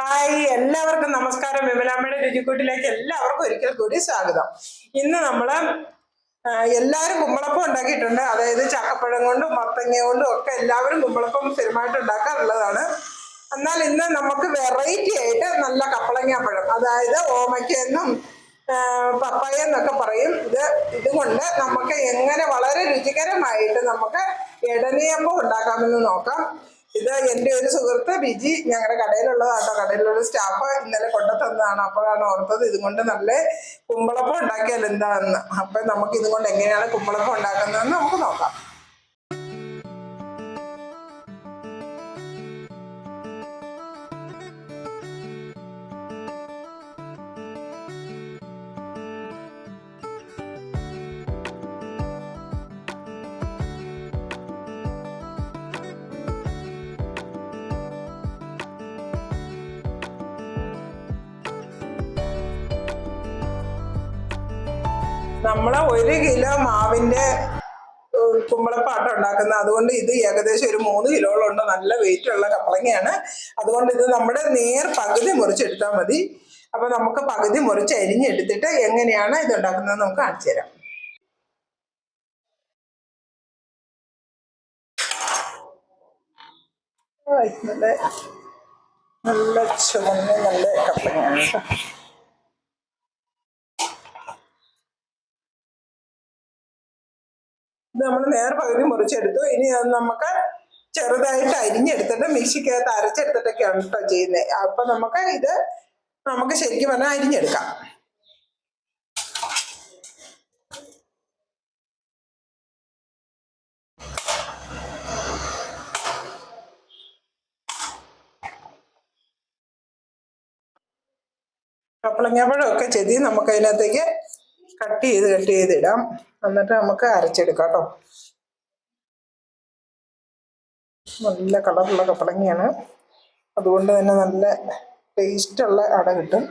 Hi എല്ലാവർക്കും നമസ്കാരം. വിമലാമ്മയുടെ രുചിക്കൂട്ടിലേക്ക് എല്ലാവർക്കും ഒരിക്കൽ കൂടി സ്വാഗതം. ഇന്ന് നമ്മൾ ആ, എല്ലാവരും കുമ്പളപ്പം ഉണ്ടാക്കിയിട്ടുണ്ട്. അതായത് ചക്കപ്പഴം കൊണ്ടും മത്തങ്ങ കൊണ്ടും ഒക്കെ എല്ലാവരും കുമ്പളപ്പം സ്ഥിരമായിട്ട് ഉണ്ടാക്കാറുള്ളതാണ്. എന്നാൽ ഇന്ന് നമുക്ക് വെറൈറ്റി ആയിട്ട് നല്ല കപ്പളങ്ങാപ്പഴം അതായത് ഓമയ്ക്കെന്നും പപ്പായ എന്നൊക്കെ പറയും. ഇത് ഇതുകൊണ്ട് നമുക്ക് എങ്ങനെ വളരെ രുചികരമായിട്ട് നമുക്ക് ഇടനിയപ്പം ഉണ്ടാക്കാമെന്ന് നോക്കാം. ഇത് എന്റെ ഒരു സുഹൃത്ത് ബിജി ഞങ്ങളുടെ കടയിലുള്ളതാട്ടോ. കടയിലുള്ള സ്റ്റാഫ് ഇന്നലെ കൊണ്ടു തന്നതാണ് അപ്പോഴാണ് ഓർത്തത് ഇതുകൊണ്ട് നല്ല കുമ്പളപ്പം ഉണ്ടാക്കിയാൽ എന്താണെന്ന് അപ്പം നമുക്ക് ഇതുകൊണ്ട് എങ്ങനെയാണ് കുമ്പളപ്പം ഉണ്ടാക്കുന്നതെന്ന് നമുക്ക് നോക്കാം. നമ്മൾ ഒരു കിലോ മാവിന്റെ കുമ്പളപ്പാട്ട ഉണ്ടാക്കുന്നത്. അതുകൊണ്ട് ഇത് ഏകദേശം ഒരു മൂന്ന് കിലോളം ഉണ്ട്. നല്ല വെയിറ്റ് ഉള്ള കപ്പളങ്ങയാണ്. അതുകൊണ്ട് ഇത് നമ്മുടെ നേർ പകുതി മുറിച്ചെടുത്താൽ മതി. അപ്പൊ നമുക്ക് പകുതി മുറിച്ച് അരിഞ്ഞെടുത്തിട്ട് എങ്ങനെയാണ് ഇത് ഉണ്ടാക്കുന്നത് നമുക്ക് കാണിച്ചു തരാം. നല്ല നല്ല ചുമന്ന നല്ല കപ്പളങ്ങയാണ് കേട്ടോ. നമ്മൾ നേരെ പകുതി മുറിച്ചെടുത്തു. ഇനി അത് നമുക്ക് ചെറുതായിട്ട് അരിഞ്ഞെടുത്തിട്ട് മിക്സിക്കകത്ത് അരച്ചെടുത്തിട്ടൊക്കെയാണ് കേട്ടോ ചെയ്യുന്നത് അപ്പൊ നമുക്ക് ഇത് നമുക്ക് ശരിക്കും പറഞ്ഞാൽ അരിഞ്ഞെടുക്കാം. കപ്പളങ്ങാപ്പഴമൊക്കെ ചെതി നമുക്ക് അതിനകത്തേക്ക് കട്ട് ചെയ്ത് കട്ട് ചെയ്ത് ഇടാം എന്നിട്ട് നമുക്ക് അരച്ചെടുക്കാം കേട്ടോ. നല്ല കളറുള്ള കപ്പളങ്ങയാണ്. അതുകൊണ്ട് തന്നെ നല്ല ടേസ്റ്റുള്ള അട കിട്ടും.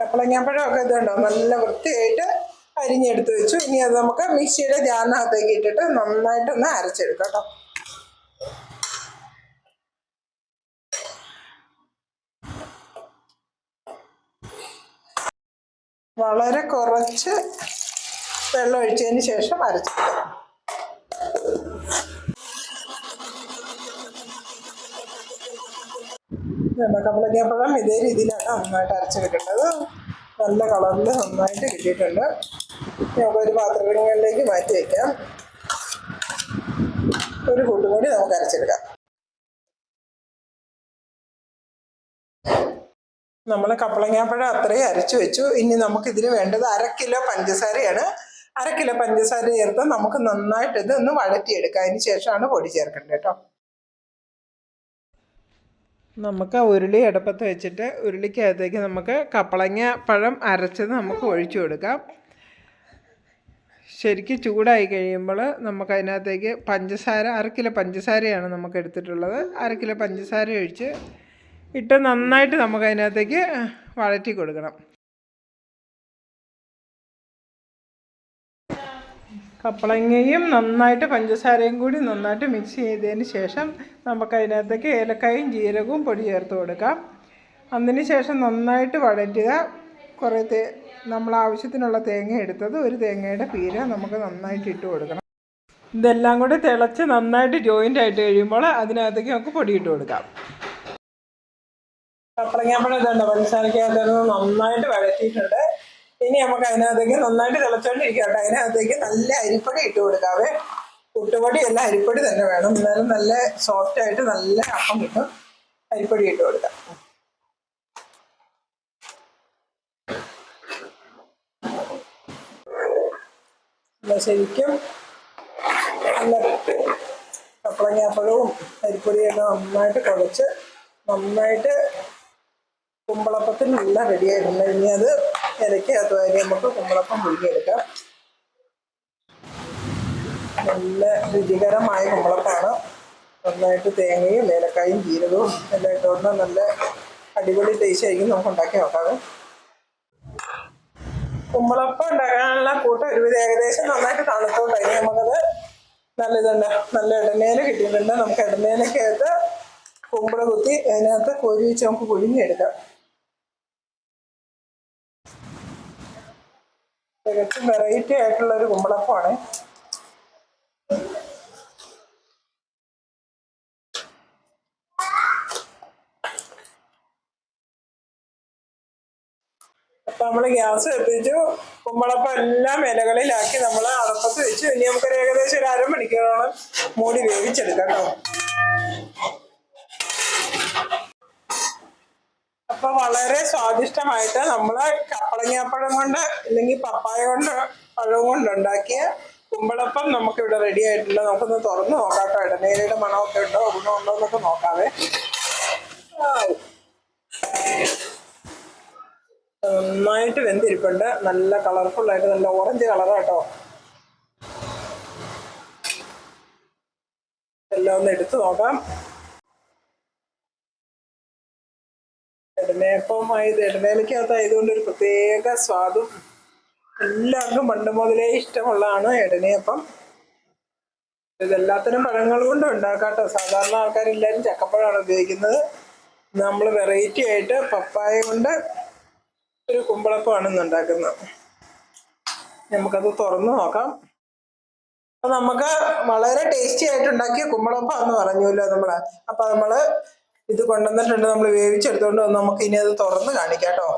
കപ്പളങ്ങാപ്പഴമൊക്കെ ഇതുണ്ടോ? നല്ല വൃത്തിയായിട്ട് അരിഞ്ഞെടുത്ത് വെച്ചു. ഇനി അത് നമുക്ക് മിക്സിയുടെ ജാറിനകത്തേക്ക് ഇട്ടിട്ട് നന്നായിട്ടൊന്ന് അരച്ചെടുക്കാം കേട്ടോ. വളരെ കുറച്ച് വെള്ളം ഒഴിച്ചതിന് ശേഷം അരച്ചെടുക്കാം കപ്പളങ്ങാപ്പഴം ഇതേ രീതിയിലാണ് നന്നായിട്ട് അരച്ചെടുക്കേണ്ടത് നല്ല കളറിൽ നന്നായിട്ട് കിട്ടിയിട്ടുണ്ട്. നമുക്ക് ഒരു പാത്രങ്ങളിലേക്ക് മാറ്റി വയ്ക്കാം ഒരു കൂട്ടും കൂടി നമുക്ക് അരച്ചെടുക്കാം. നമ്മൾ കപ്പളങ്ങാപ്പഴം അത്രയും അരച്ചു വെച്ചു. ഇനി നമുക്ക് ഇതിന് വേണ്ടത് അര കിലോ പഞ്ചസാരയാണ്. അര കിലോ പഞ്ചസാര ചേർത്ത് നമുക്ക് നന്നായിട്ട് ഇത് ഒന്ന് വഴറ്റിയെടുക്കുക അതിന് ശേഷമാണ് പൊടി ചേർക്കേണ്ടത് കേട്ടോ. നമുക്ക് ഉരുളി അടുപ്പത്ത് വെച്ചിട്ട് ഉരുളിക്കകത്തേക്ക് നമുക്ക് കപ്പളങ്ങ പഴം അരച്ചത് നമുക്ക് ഒഴിച്ചു കൊടുക്കാം. ശരിക്കും ചൂടായി കഴിയുമ്പോൾ നമുക്ക് അതിനകത്തേക്ക് പഞ്ചസാര അര കിലോ പഞ്ചസാരയാണ് നമുക്ക് എടുത്തിട്ടുള്ളത്. അര കിലോ പഞ്ചസാര ഒഴിച്ച് ഇട്ട് നന്നായിട്ട് നമുക്ക് അതിനകത്തേക്ക് വഴറ്റി കൊടുക്കണം. കപ്പളങ്ങയും നന്നായിട്ട് പഞ്ചസാരയും കൂടി നന്നായിട്ട് മിക്സ് ചെയ്തതിന് ശേഷം നമുക്ക് അതിനകത്തേക്ക് ഏലക്കായും ജീരകവും പൊടി ചേർത്ത് കൊടുക്കാം. അതിന് ശേഷം നന്നായിട്ട് വഴറ്റുക കുറേ തേ നമ്മൾ ആവശ്യത്തിനുള്ള തേങ്ങ എടുത്തത് ഒരു തേങ്ങയുടെ പീര നമുക്ക് നന്നായിട്ട് ഇട്ട് കൊടുക്കണം. ഇതെല്ലാം കൂടി തിളച്ച് നന്നായിട്ട് ജോയിന്റ് ആയിട്ട് കഴിയുമ്പോൾ അതിനകത്തേക്ക് നമുക്ക് പൊടി ഇട്ട് കൊടുക്കാം. കപ്പളങ്ങാപ്പഴം ഇതുണ്ട്. പഞ്ചസാരക്കകത്ത് നന്നായിട്ട് വഴറ്റിയിട്ടുണ്ട്. ഇനി നമുക്ക് അതിനകത്തേക്ക് നന്നായിട്ട് തിളച്ചോണ്ടിരിക്കട്ടെ. അതിനകത്തേക്ക് നല്ല അരിപ്പൊടി ഇട്ട് കൊടുക്കാവേ. പുട്ടുപൊടി അല്ല അരിപ്പൊടി തന്നെ വേണം. എന്നാലും നല്ല സോഫ്റ്റ് ആയിട്ട് നല്ല അപ്പം കിട്ടും. അരിപ്പൊടി ഇട്ട് കൊടുക്കാം. ശരിക്കും നല്ല കപ്പളങ്ങാപ്പഴവും അരിപ്പൊടിയൊക്കെ നന്നായിട്ട് കുഴച്ച് നന്നായിട്ട് കുമ്പളപ്പത്തിന് നല്ല റെഡിയായിട്ടുണ്ട് ഇനി അത് ഇരയ്ക്കകത്ത് വരെ നമുക്ക് കുമ്പളപ്പം പുഴുകിയെടുക്കാം നല്ല രുചികരമായ കുമ്പളപ്പാണ്. നന്നായിട്ട് തേങ്ങയും ഏലക്കായും ജീരകവും എല്ലാം ഇട്ടുകൊണ്ട് നല്ല അടിപൊളി ടേസ്റ്റ് ആയിരിക്കും നമുക്ക് ഉണ്ടാക്കി നോക്കാം കുമ്പളപ്പം ഉണ്ടാക്കാനുള്ള കൂട്ടം ഒരുവിധം ഏകദേശം നന്നായിട്ട് തണുത്തോണ്ടായി നമുക്കത് നല്ല ഇതുണ്ട്. നല്ല ഇടനേല കിട്ടിയിട്ടുണ്ട്. നമുക്ക് ഇടനേലൊക്കെ ആയിട്ട് കുമ്പള കുത്തി അതിനകത്ത് കോരി വെച്ച് നമുക്ക് പുഴുങ്ങിയെടുക്കാം. തികച്ചും വെറൈറ്റി ആയിട്ടുള്ള ഒരു കുമ്പളപ്പമാണ്. അപ്പൊ നമ്മൾ ഗ്യാസ് എത്തിച്ചു കുമ്പളപ്പം എല്ലാം ഇലകളിലാക്കി നമ്മൾ അടപ്പത്ത് വെച്ചു. ഇനി നമുക്കൊരു ഏകദേശം ഒരു അരമണിക്കൂറോളം മൂടി വേവിച്ചെടുക്കാം കേട്ടോ. അപ്പൊ വളരെ സ്വാദിഷ്ടമായിട്ട് നമ്മൾ കപ്പളങ്ങാപ്പഴം കൊണ്ട് അല്ലെങ്കിൽ പപ്പായ കൊണ്ട് പഴം കൊണ്ട് ഉണ്ടാക്കിയ കുമ്പളപ്പം നമുക്ക് ഇവിടെ റെഡി ആയിട്ടില്ല നമുക്കൊന്ന് തുറന്ന് നോക്കാം കേട്ടോ. ഇടനേരയുടെ മണമൊക്കെ ഉണ്ടോ? ഗുണമുണ്ടോ എന്നൊക്കെ നോക്കാവേ. നന്നായിട്ട് വെന്തിരിപ്പുണ്ട്. നല്ല കളർഫുൾ ആയിട്ട് നല്ല ഓറഞ്ച് കളറാട്ടോ എല്ലാം ഒന്ന് എടുത്തു നോക്കാം. ഇടനേപ്പം ഇടനേലയ്ക്കകത്തായതുകൊണ്ട് ഒരു പ്രത്യേക സ്വാദും എല്ലാവർക്കും പണ്ട് മുതലേ ഇഷ്ടമുള്ളതാണ് ഇടനേപ്പം ഇതെല്ലാത്തിനും പഴങ്ങൾ കൊണ്ട് ഉണ്ടാക്കാട്ടോ. സാധാരണ ആൾക്കാരെല്ലാവരും ചക്കപ്പഴമാണ് ഉപയോഗിക്കുന്നത്. നമ്മൾ വെറൈറ്റി ആയിട്ട് പപ്പായ കൊണ്ട് ഒരു കുമ്പളപ്പമാണ് ഇന്ന് ഉണ്ടാക്കുന്നത്. നമുക്കത് തുറന്നു നോക്കാം. അപ്പൊ നമുക്ക് വളരെ ടേസ്റ്റി ആയിട്ട് ഉണ്ടാക്കിയ കുമ്പളപ്പം പറഞ്ഞല്ലോ നമ്മൾ അപ്പൊ നമ്മൾ ഇത് കൊണ്ടുവന്നിട്ടുണ്ട്. നമ്മൾ വേവിച്ചെടുത്തോണ്ട് വന്ന് നമുക്ക് ഇനി അത് തുറന്ന് കാണിക്കാം കേട്ടോ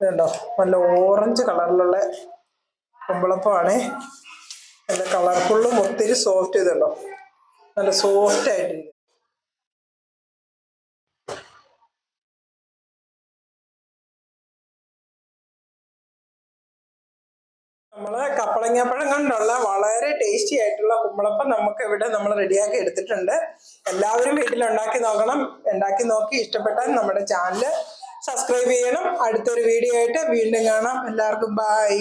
ണ്ടോ നല്ല ഓറഞ്ച് കളറിലുള്ള കുമ്പളപ്പമാണേ. നല്ല കളർഫുള്ളും ഒത്തിരി സോഫ്റ്റ് ഇതുണ്ടോ? നല്ല സോഫ്റ്റ് ആയിട്ടിരിക്കും നമ്മൾ കപ്പളങ്ങാപ്പഴം കൊണ്ടുള്ള വളരെ ടേസ്റ്റി ആയിട്ടുള്ള കുമ്പളപ്പം നമുക്ക് ഇവിടെ നമ്മൾ റെഡിയാക്കി എടുത്തിട്ടുണ്ട്. എല്ലാവരും വീട്ടിൽ ഉണ്ടാക്കി നോക്കണം. ഉണ്ടാക്കി നോക്കി ഇഷ്ടപ്പെട്ടാൽ നമ്മുടെ ചാനൽ സബ്സ്ക്രൈബ് ചെയ്യണം. അടുത്തൊരു വീഡിയോ ആയിട്ട് വീണ്ടും കാണാം. എല്ലാവർക്കും ബൈ